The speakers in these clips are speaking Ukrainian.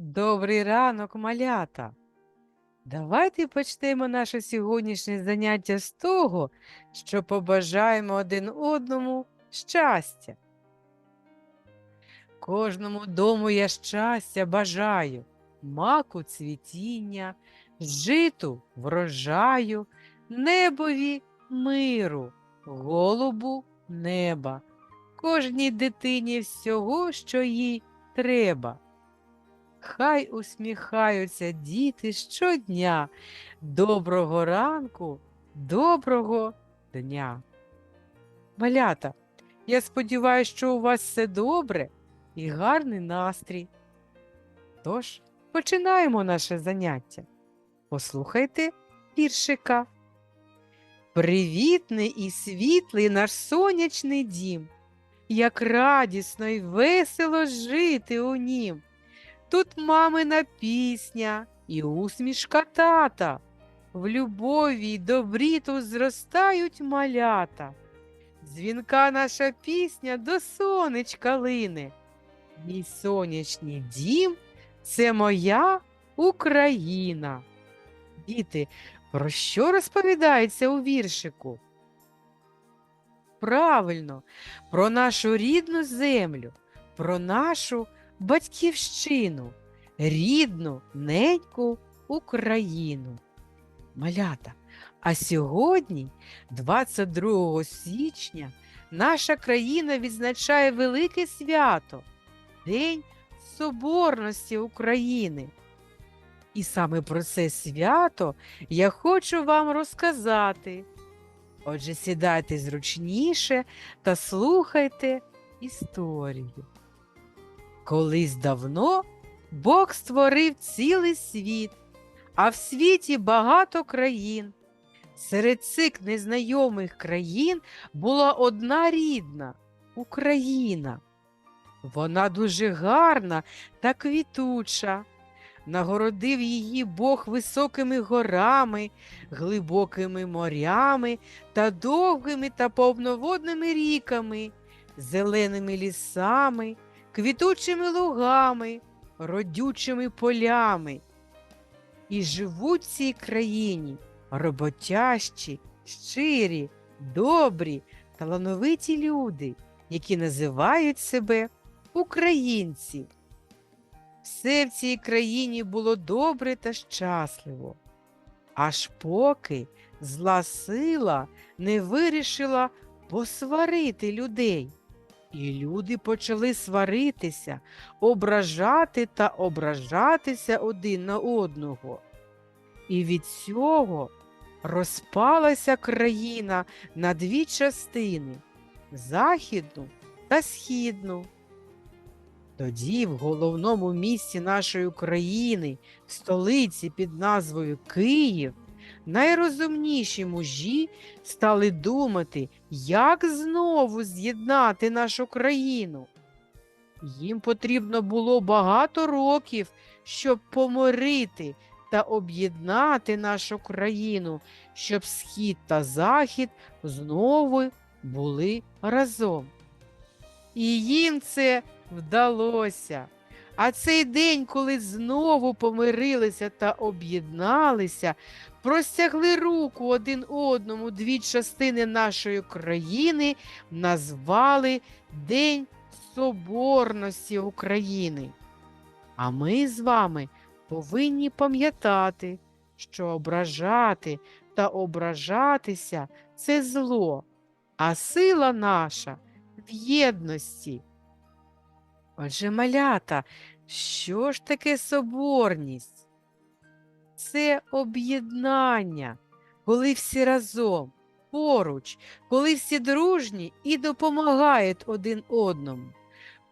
Добрий ранок, малята. Давайте почнемо наше сьогоднішнє заняття з того, що побажаємо один одному щастя. Кожному дому я щастя бажаю, маку цвітіння, житу врожаю, небові миру, голубу неба, кожній дитині всього, що їй треба. Хай усміхаються діти щодня. Доброго ранку, доброго дня. Малята, я сподіваюся, що у вас все добре і гарний настрій. Тож, починаємо наше заняття. Послухайте віршика. Привітний і світлий наш сонячний дім, як радісно й весело жити у нім. Тут мамина пісня і усмішка тата. В любові й добрі тут зростають малята. Дзвінка наша пісня до сонечка лине. Мій сонячний дім це моя Україна. Діти, про що розповідається у віршику? Правильно, про нашу рідну землю, про нашу батьківщину, рідну неньку Україну. Малята, а сьогодні, 22 січня, наша країна відзначає велике свято День Соборності України. І саме про це свято я хочу вам розказати. Отже, сідайте зручніше та слухайте історію. Колись давно Бог створив цілий світ, а в світі багато країн. Серед цих незнайомих країн була одна рідна Україна. Вона дуже гарна та квітуча. Нагородив її Бог високими горами, глибокими морями та довгими та повноводними ріками, зеленими лісами, квітучими лугами, родючими полями. І живуть в цій країні роботящі, щирі, добрі, талановиті люди, які називають себе українці. Все в цій країні було добре та щасливо, аж поки зла сила не вирішила посварити людей. І люди почали сваритися, ображати та ображатися один на одного. І від цього розпалася країна на дві частини західну та східну. Тоді в головному місті нашої країни, в столиці під назвою Київ, найрозумніші мужі стали думати, як знову з'єднати нашу країну. Їм потрібно було багато років, щоб помирити та об'єднати нашу країну, щоб схід та захід знову були разом. І їм це вдалося. А цей день, коли знову помирилися та об'єдналися, простягли руку один одному дві частини нашої країни, назвали День Соборності України. А ми з вами повинні пам'ятати, що ображати та ображатися це зло, а сила наша в єдності. Отже, малята, що ж таке соборність? Це об'єднання, коли всі разом, поруч, коли всі дружні і допомагають один одному.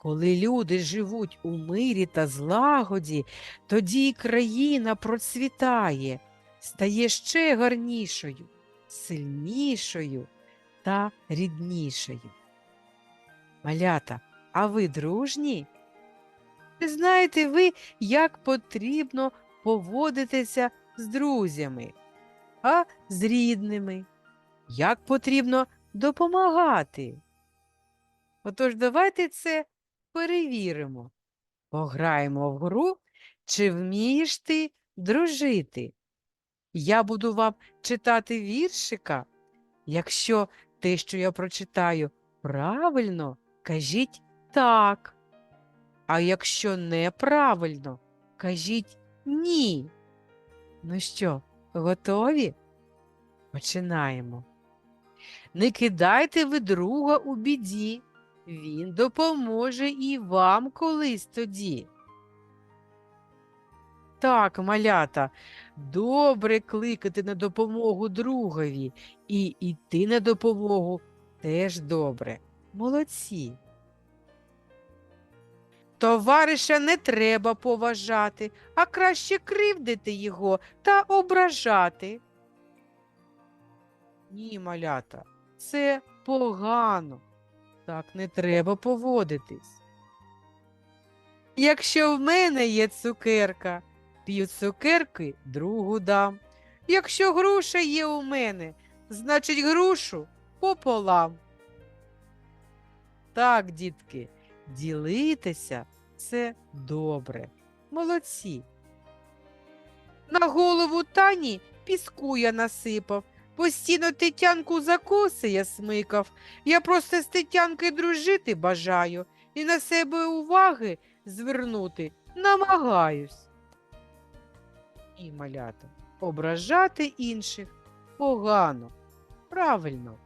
Коли люди живуть у мирі та злагоді, тоді й країна процвітає, стає ще гарнішою, сильнішою та ріднішою. Малята, а ви дружні? Чи знаєте ви, як потрібно поводитися з друзями, а з рідними? Як потрібно допомагати? Отож, давайте це перевіримо. Пограємо в гру Чи вмієш ти дружити? Я буду вам читати віршика. Якщо те, що я прочитаю, правильно, кажіть так. А якщо неправильно, кажіть ні. Ну що, готові? Починаємо. Не кидайте ви друга у біді, він допоможе і вам колись тоді. Так, малята, добре кликати на допомогу другові і йти на допомогу теж добре. Молодці. Товариша не треба поважати, а краще кривдити його та ображати. Ні, малята, це погано. Так не треба поводитись. Якщо в мене є цукерка, пів цукерки другу дам. Якщо груша є у мене, значить грушу пополам. Так, дітки, ділитися це добре. Молодці. На голову Тані піску я насипав, постійно Тетянку за коси я смикав. Я просто з Тетянки дружити бажаю і на себе уваги звернути намагаюсь. І малята, ображати інших погано, правильно.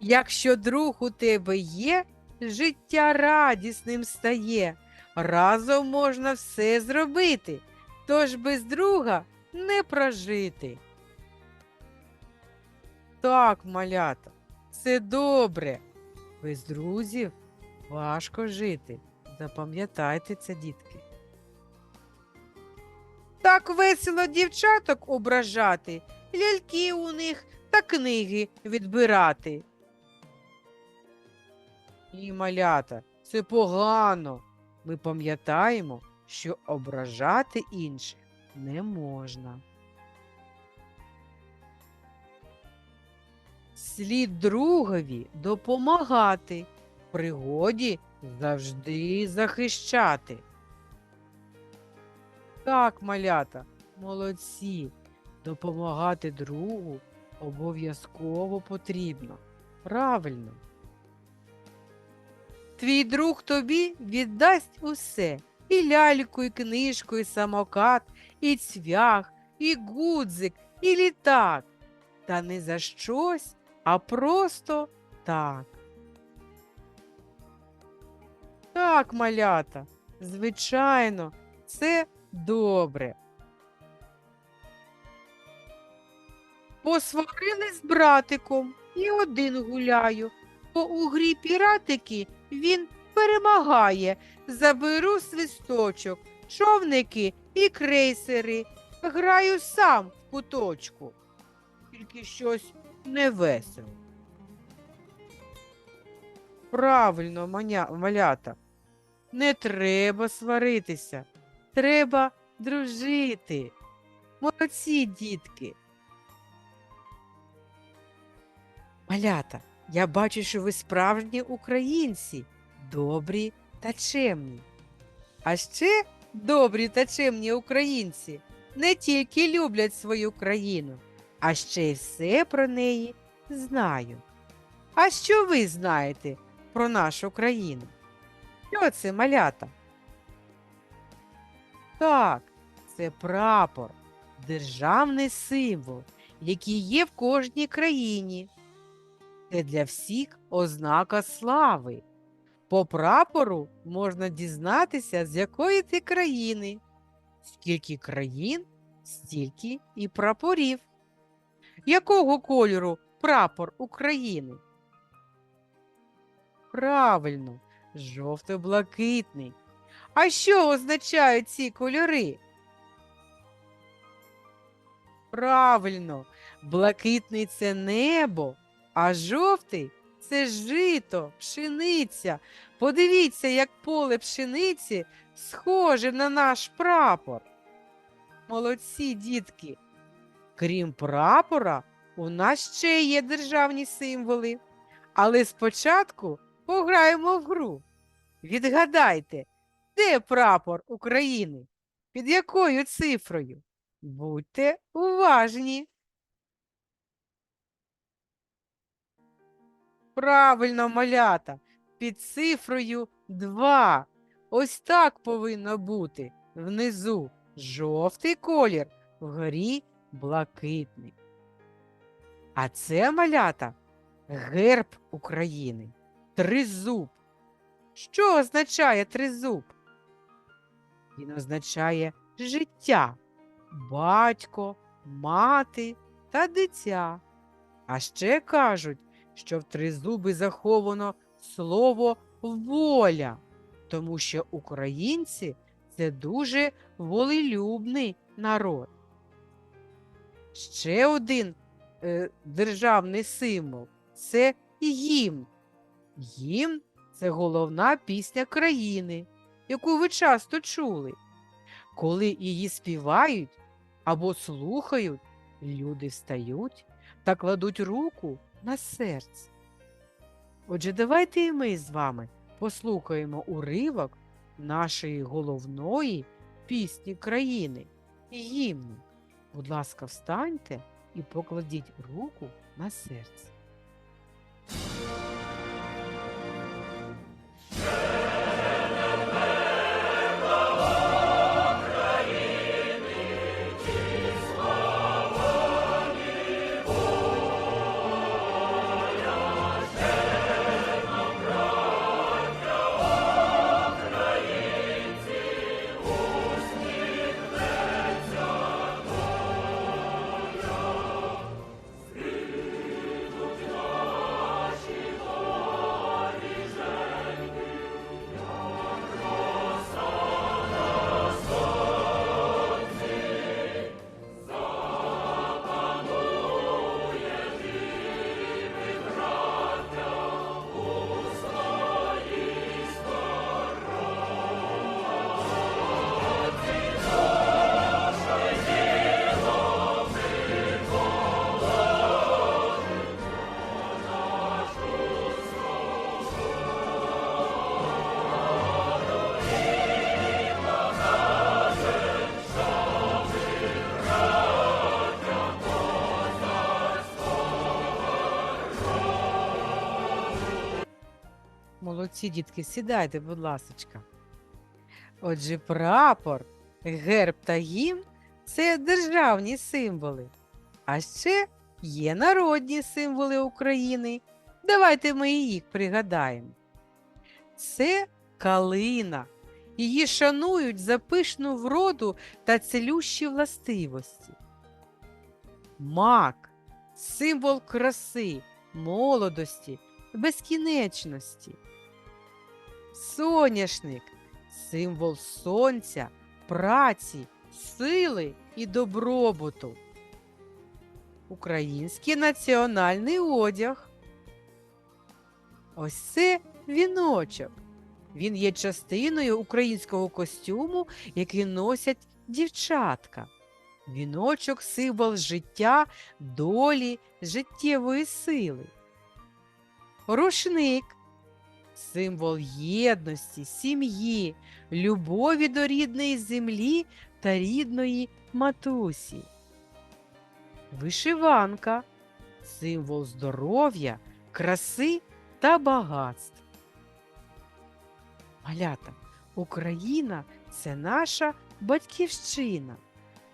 Якщо друг у тебе є, життя радісним стає, разом можна все зробити, тож без друга не прожити. Так, малята, це добре. Без друзів важко жити. Запам'ятайте це, дітки. Так весело дівчаток ображати, ляльки у них та книги відбирати. І малята, це погано. Ми пам'ятаємо, що ображати інших не можна. Слід другові допомагати, пригоді завжди захищати. Так, малята, молодці, допомагати другу обов'язково потрібно. Правильно. Твій друг тобі віддасть усе і ляльку, і книжку, і самокат, і цвях, і гудзик, і літак. Та не за щось, а просто так. Так, малята, звичайно, це добре. Посварили з братиком і один гуляю, бо у грі піратики він перемагає. Заберу свисточок, човники і крейсери. Граю сам в куточку. Тільки щось невесело. Правильно, маня, малята. Не треба сваритися. Треба дружити. Молодці, дітки. Малята, я бачу, що ви справжні українці, добрі та чемні. А ще добрі та чемні українці не тільки люблять свою країну, а ще й все про неї знають. А що ви знаєте про нашу країну? Що це малята? Так, це прапор, державний символ, який є в кожній країні. Це для всіх ознака слави. По прапору можна дізнатися, з якої ти країни. Скільки країн, стільки і прапорів. Якого кольору прапор України? Правильно, жовто-блакитний. А що означають ці кольори? Правильно, блакитний це небо, а жовтий це жито, пшениця. Подивіться, як поле пшениці схоже на наш прапор. Молодці, дітки. Крім прапора, у нас ще є державні символи. Але спочатку пограємо в гру. Відгадайте, Де прапор України? Під якою цифрою? Будьте уважні. Правильно, малята, під цифрою 2. Ось так повинно бути. Внизу жовтий колір, вгорі блакитний. А це малята герб України. Тризуб. Що означає тризуб? Він означає життя, батько, мати та дитя. А ще кажуть, що в тризуби заховано слово воля, тому що українці це дуже волелюбний народ. Ще один е, державний символ це гімн. Гімн це головна пісня країни, яку ви часто чули. Коли її співають або слухають, люди встають та кладуть руку на серце. Отже, давайте і ми з вами послухаємо уривок нашої головної пісні країни гімну. Будь ласка, встаньте і покладіть руку на серце. Молодці, дітки, сідайте, будь ласочка. Отже, прапор, герб та гімн це державні символи. А ще є народні символи України. Давайте ми їх пригадаємо. Це калина. Її шанують за пишну вроду та цілющі властивості. Мак символ краси, молодості, безкінечності. Соняшник символ сонця, праці, сили і добробуту. Український національний одяг. Ось це віночок. Він є частиною українського костюму, який носять дівчатка. Віночок символ життя, долі, життєвої сили. Рушник символ єдності, сім'ї, любові до рідної землі та рідної матусі. Вишиванка символ здоров'я, краси та багатств. Малята, Україна це наша батьківщина.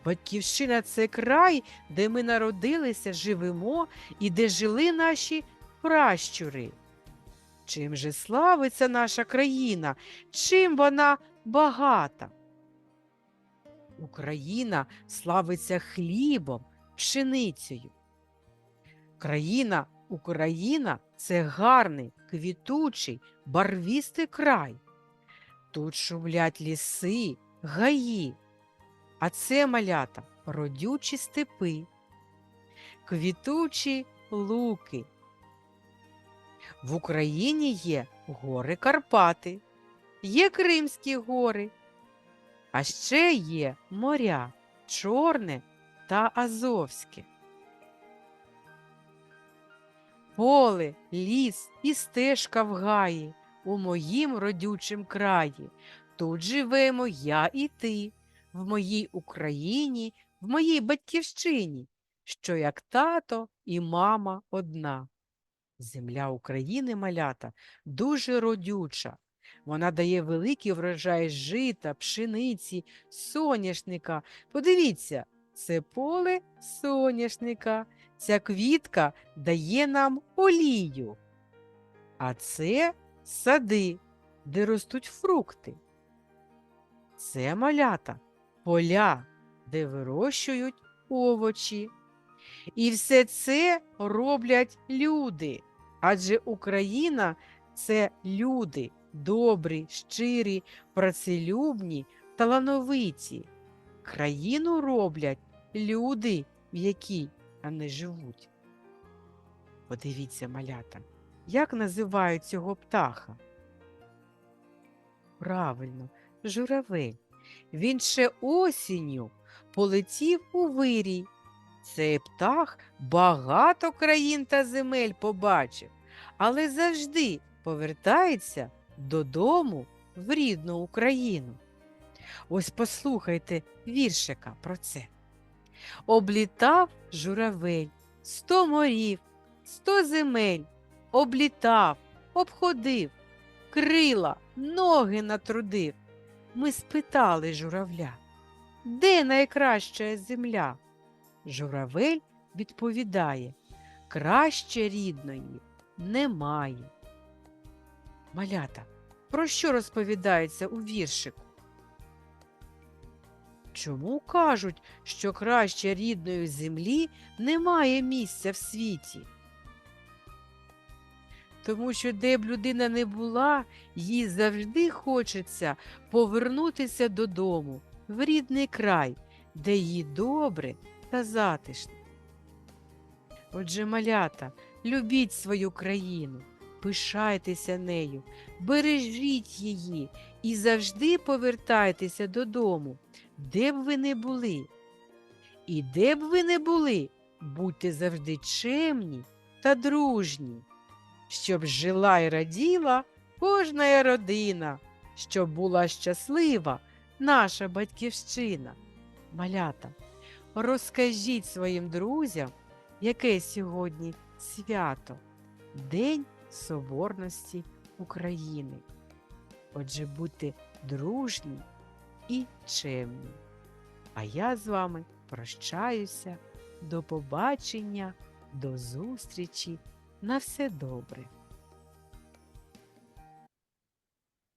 Батьківщина це край, де ми народилися, живемо і де жили наші пращури. Чим же славиться наша країна? Чим вона багата? Україна славиться хлібом, пшеницею. Країна Україна це гарний, квітучий, барвістий край. Тут шумлять ліси, гаї, а це малята родючі степи, квітучі луки. В Україні є гори Карпати, є Кримські гори, а ще є моря Чорне та Азовське. Поле, ліс і стежка в гаї у моїм родючім краї. Тут живемо я і ти, в моїй Україні, в моїй батьківщині, що як тато і мама одна. Земля України, малята, дуже родюча. Вона дає великий врожай жита, пшениці, соняшника. Подивіться, це поле соняшника. Ця квітка дає нам олію. А це сади, де ростуть фрукти. Це малята, поля, де вирощують овочі. І все це роблять люди. Адже Україна це люди добрі, щирі, працелюбні, талановиті. Країну роблять люди, в якій вони живуть. Подивіться, малята, як називають цього птаха? Правильно, журавель. Він ще осінню полетів у вирій. Цей птах багато країн та земель побачив, але завжди повертається додому в рідну Україну. Ось послухайте віршика про це. Облітав журавель сто морів, сто земель, облітав, обходив, крила, ноги натрудив. Ми спитали журавля, де найкраща земля? Журавель відповідає, краще рідної немає. Малята, про що розповідається у віршику? Чому кажуть, що краще рідної землі немає місця в світі? Тому що де б людина не була, їй завжди хочеться повернутися додому, в рідний край, де їй добре та затишно. Отже, малята, любіть свою країну, пишайтеся нею, бережіть її і завжди повертайтеся додому, де б ви не були. І де б ви не були, будьте завжди чемні та дружні, щоб жила й раділа кожна родина, щоб була щаслива наша батьківщина. Малята, розкажіть своїм друзям, яке сьогодні свято День Соборності України. Отже, будьте дружні і чемні. А я з вами прощаюся. До побачення, до зустрічі. На все добре.